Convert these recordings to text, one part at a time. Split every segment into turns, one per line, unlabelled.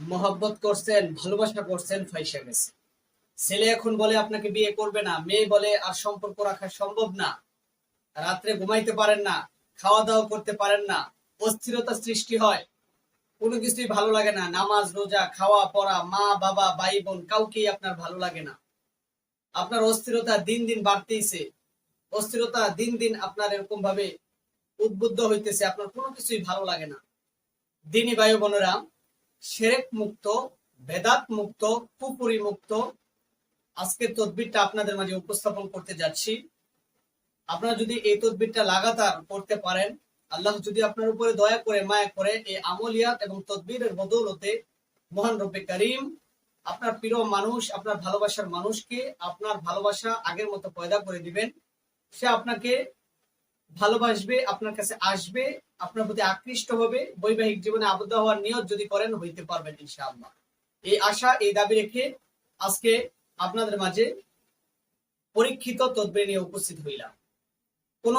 মহব্বত করছেন, ভালোবাসা করছেন ফাইসা গেছে। ছেলে এখন বলে, আপনাকে বিয়ে করবে না। মেয়ে বলে, আর সম্পর্ক রাখা সম্ভব না। রাত্রে ঘুমাইতে পারেন না খাওয়া দাওয়া করতে পারেন না, অস্থিরতা সৃষ্টি হয়। কোনো কিছুই ভালো লাগে না। নামাজ, রোজা, খাওয়া, পড়া, মা, বাবা, ভাই, বোন, কাউকেই আপনার ভালো লাগে না। আপনার অস্থিরতা দিন দিন বাড়তেইছে। অস্থিরতা দিন দিন আপনার এরকম ভাবে উদ্বুদ্ধ হইতেছে। আপনার কোনো কিছুই ভালো লাগে না। দিনী বায়ু বোনেরা সেরেক মুক্ত বেদাত মুক্ত পুপুরি মুক্ত আজকের তদবিরটা আপনাদের মাঝে উপস্থাপন করতে যাচ্ছি। আপনারা যদি এই তদবিরটা লাগাতার করতে পারেন, আল্লাহ যদি আপনার উপরে দয়া করে মায়া করে এই আমলিয়াত এবং তদবিরের বদৌলতে মহান রব্বে করিম, আপনার প্রিয় মানুষ, আপনার ভালোবাসার মানুষকে আপনার ভালোবাসা আগের মতো পয়দা করে দিবেন। সে আপনাকে ভালোবাসবে, আপনার কাছে আসবে, আপনার প্রতি আকৃষ্ট হবে, বৈবাহিক জীবনে আবদ্ধ হওয়ার নিয়ত যদি করেন, হইতে পারবেন ইনশাআল্লাহ। এই আশা, এই দাবি রেখে আজকে আপনাদের মাঝে পরীক্ষিত তদবির নিয়ে উপস্থিত হইলাম। কোন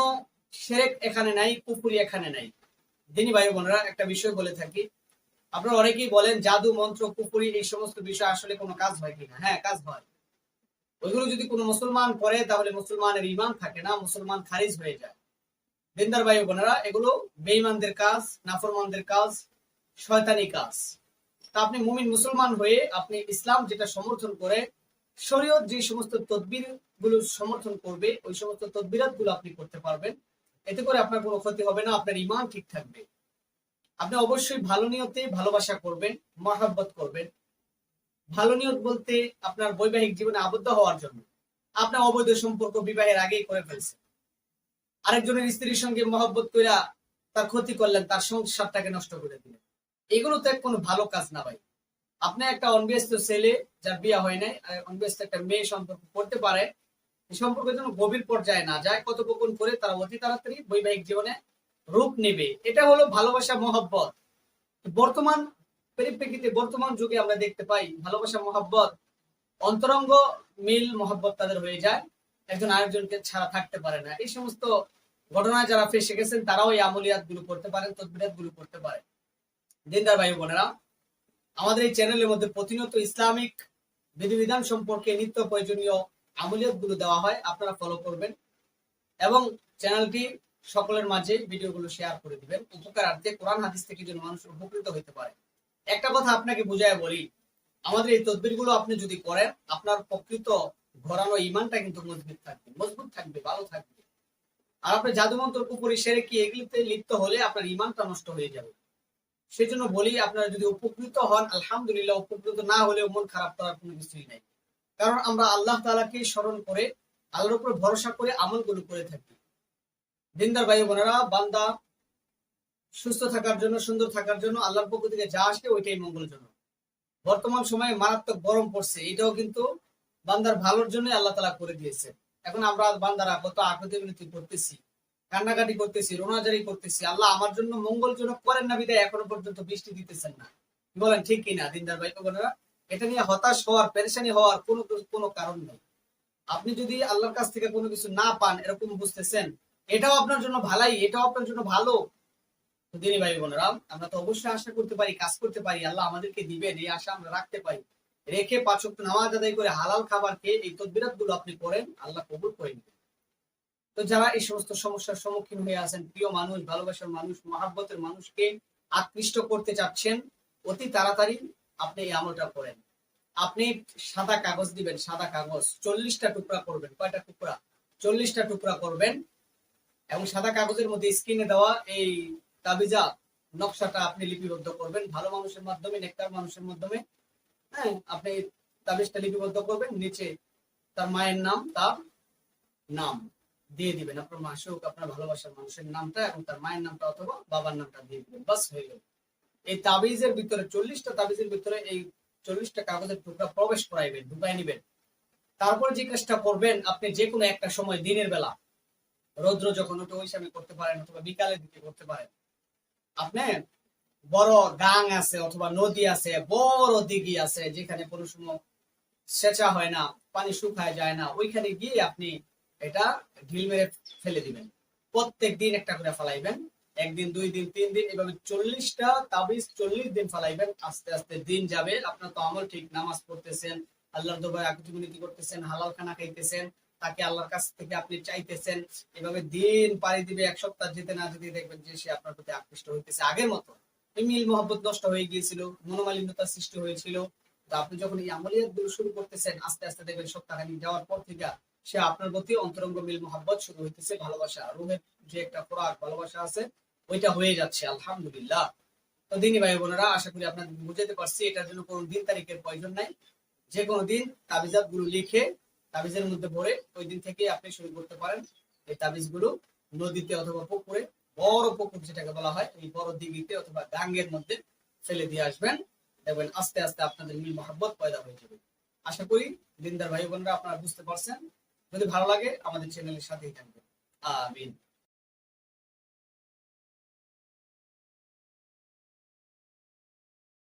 শেরেক এখানে নাই পুকুরি এখানে নাই। দিনী ভাই বোনেরা, একটা বিষয় বলে থাকি। আপনারা অনেকেই বলেন, জাদু, মন্ত্র পুকুরি এই সমস্ত বিষয় আসলে কোনো কাজ হয় কিনা? হ্যাঁ কাজ হয়। ওইগুলো যদি কোনো মুসলমান করে, তাহলে মুসলমানের ইমান থাকে না, মুসলমান খারিজ হয়ে যায়। দিনদার ভাই বোনেরা, এগুলো বেঈমানদের কাজ, নাফরমানদের কাজ, শয়তানি কাজ। তা আপনি মুমিন মুসলমান হয়ে আপনি ইসলাম যেটা সমর্থন করে, শরীয়ত যে সমস্ত তদবিরগুলো সমর্থন করবে, ওই সমস্ত তদবিরাতগুলো আপনি করতে পারবেন। এতে করে আপনার কোনো ক্ষতি হবে না, আপনার ইমান ঠিক থাকবে। আপনি অবশ্যই ভালো নিয়তে ভালোবাসা করবেন, মহাব্বত করবেন। ভালো নিয়ত বলতে আপনার বৈবাহিক জীবনে আবদ্ধ হওয়ার জন্য। আপনার অবৈধ সম্পর্ক বিবাহের আগেই করে ফেলছেন। আরেকজনের স্ত্রীর সঙ্গে মহব্বত কইরা তার ক্ষতি করলেন, তার সংসারটাকে নষ্ট করে দিলেন। এগুলো তো কোনো ভালো কাজ না ভাই। আপনি একটা অনব্যস্ত ছেলে, যার বিয়ে হয় নাই অনব্যস্ত একটা মেয়ে সম্পর্ক করতে পারে, এই সম্পর্কের জন্য গভীর পর্যায়ে না যায়, কথোপকথন করে তারা অতি তাড়াতাড়ি বৈবাহিক জীবনে রূপ নেবে। এটা হলো ভালোবাসা, মহব্বত। বর্তমান পরিপ্রেক্ষিতে, বর্তমান যুগে আমরা দেখতে পাই, ভালোবাসা, মহব্বত অন্তরঙ্গ মিল, মহব্বত তাদের হয়ে যায়। একজন আরেকজনকে ছাড়া থাকতে পারে না। এই সমস্ত ঘটনায় যারা ফেসে গেছেন, তারাও এই আমলিয়াতগুলো করতে পারেন তদবিরাতগুলো করতে পারেন। দিনদার ভাই বোনেরা, আমাদের এই চ্যানেলের মধ্যে প্রতিনিয়ত ইসলামিক বিধিবিধান সম্পর্কে নিত্য প্রয়োজনীয় আমলিয়াতগুলো দেওয়া হয়, আপনারা ফলো করবেন এবং চ্যানেলটি সকলের মাঝে ভিডিওগুলো শেয়ার করে দিবেন। উপকারার্থে কোরআন হাদিস থেকে যেন মানুষ উপকৃত হতে পারে। একটা কথা আপনাকে বুঝায় বলি, আমাদের এই তদবিরগুলো আপনি যদি করেন, আপনার প্রকৃত ঘোরানো ইমানটা কিন্তু মজবুত থাকবে মজবুত থাকবে, ভালো থাকবে। আর আপনি জাদুমন্ত্র কুপুরি সেরে কি এগুলিতে লিপ্ত হলে আপনার ইমানটা নষ্ট হয়ে যাবে? সেজন্য বলি, আপনারা যদি উপকৃত হন, আলহামদুলিল্লাহ উপকৃত না হলেও মন খারাপ করার কোনো কিছুই নাই। কারণ আমরা আল্লাহ তালাকে স্মরণ করে, আল্লাহর উপর ভরসা করে আমলগুলো করে থাকি। দিনদার ভাই বোনেরা, বান্দা সুস্থ থাকার জন্য, সুন্দর থাকার জন্য আল্লাহর পক্ষ থেকে যা আসে ওইটাই মঙ্গলজনক। বর্তমান সময়ে মারাত্মক গরম পড়ছে, এটাও কিন্তু বান্দার ভালোর জন্য আল্লাহ তালা করে দিয়েছে এখন আমরা বান্দারা কত আকুতি বিনতি করতেছি, কান্নাকাটি করতেছি রোনাজারি করতেছি, আল্লাহ আমার জন্য মঙ্গলজনক করেন না বিদায় এখনও পর্যন্ত বৃষ্টি দিতেছেন না। বলেন? ঠিক কিনা দিনদার ভাই বোনেরা? এটা নিয়ে হতাশ হওয়ার, পেরেশানি হওয়ার কোনো কোনো কারণ নেই। আপনি যদি আল্লাহর কাছ থেকে কোনো কিছু না পান, এরকম বুঝতেছেন, এটাও আপনার জন্য ভালাই, এটাও আপনার জন্য ভালো। দিনী ভাই বোনেরা, আমরা তো অবশ্যই আশা করতে পারি, কাজ করতে পারি, আল্লাহ আমাদেরকে দিবেন, এই আশা আমরা রাখতে পারি। রেখে পাঁচ ওয়াক্ত নামাজ আদায় করে হালাল খাবার খেয়ে এই তদবিরাতগুলো আপনি করেন, আল্লাহ কবুল করে নেবেন। তো যারা এই সমস্ত সমস্যার সম্মুখীন হয়ে আছেন, প্রিয় মানুষ, ভালোবাসার মানুষ, মহাব্বতের মানুষকে আকৃষ্ট করতে চাচ্ছেন, অতি তাড়াতাড়ি আপনি এই আমলটা করেন। আপনি সাদা কাগজ দিবেন, সাদা কাগজ, চল্লিশটা টুকরা করবেন, কয়টা টুকরা? চল্লিশটা টুকরা করবেন এবং সাদা কাগজের মধ্যে স্ক্রিনে দেওয়া এই তাবিজা, নকশাটা আপনি লিপিবদ্ধ করবেন। ভালো মানুষের মাধ্যমে নেকটার মানুষের মাধ্যমে হ্যাঁ আপনি তাবিজটা লিপিবদ্ধ করবেন, নিচে তার মায়ের নাম, তার নাম দিয়ে দিবেন। আপনার মাসে হোক আপনার ভালোবাসার মানুষের নামটা এবং তার মায়ের নামটা অথবা বাবার নামটা দিয়ে দিবেন। বাস হয়ে গেল। এই তাবিজের ভিতরে চল্লিশটা তাবিজের ভিতরে এই চল্লিশটা কাগজের টুকরা প্রবেশ করাইবেন, ঢুকাই নিবেন। তারপরে যে কাজটা করবেন, আপনি যে কোনো একটা সময় দিনের বেলা, রৌদ্র যখন ওঠে, ওই সময় করতে পারেন অথবা বিকালের দিকে করতে পারেন। আপনি বড় গাং আছে অথবা নদী আছে, বড় দিঘি আছে, যেখানে কোনো সময় সেচা হয় না, পানি শুকায় যায় না, ওইখানে গিয়ে আপনি এটা ঢিল মেরে ফেলে দিবেন। প্রত্যেক দিন একটা করে ফেলাইবেন। একদিন, দুই দিন, তিন দিন, এভাবে চল্লিশটা তাবিজ চল্লিশ দিন ফালাইবেন। আস্তে আস্তে দিন যাবে। আপনার তো আমল ঠিক, নামাজ পড়তেছেন, আল্লাহর দরবারে আকুতি মিনতি করতেছেন, হালাল খানা খাইতেছেন, তাকে আল্লাহর কাছ থেকে আপনি চাইতেছেন, এভাবে দিন পাড়ি দিবে, এক সপ্তাহ যেতে না যেতে দেখবেন যে সে আপনার প্রতি আকৃষ্ট হইতেছে আগের মতো। মিল মহব্বত নষ্ট হয়ে গিয়েছিল মনোমালিন্যতার সৃষ্টি হয়েছিল। তো আপনি যখন এই আমলিয়াতগুলো শুরু করতেছেন, আস্তে আস্তে দেখবেন সপ্তাহখানি যাওয়ার পর থেকে সে আপনার প্রতি অন্তরঙ্গ মিল মহব্বত শুরু হইতেছে, ভালোবাসা, রুহের যে একটা খোরাক, ভালোবাসা আছে, ওইটা হয়ে যাচ্ছে, আলহামদুলিল্লাহ। তো দিনী ভাই বোনেরা, আশা করি আপনাদের বুঝাতে পারছি, এটার জন্য কোনো দিন তারিখের প্রয়োজন নাই। যে কোনো দিন তাবিজাতগুলো লিখে তাবিজের মধ্যে ভরে ওই দিন থেকে আপনি শুরু করতে পারেন। এই তাবিজগুলো নদীতে অথবা পুকুরে বড় পুকুর যেটাকে বলা হয়, এই বড় দিঘিতে অথবা গাঙ্গের মধ্যে ফেলে দিয়ে আসবেন দেখবেন আস্তে আস্তে আপনাদের মিল মহাব্বত পয়দা হয়ে যাবে। আশা করি দিনদার ভাই বোনরা আপনারা বুঝতে পারছেন। যদি ভালো লাগে আমাদের চ্যানেলের সাথেই থাকবেন। আমিন।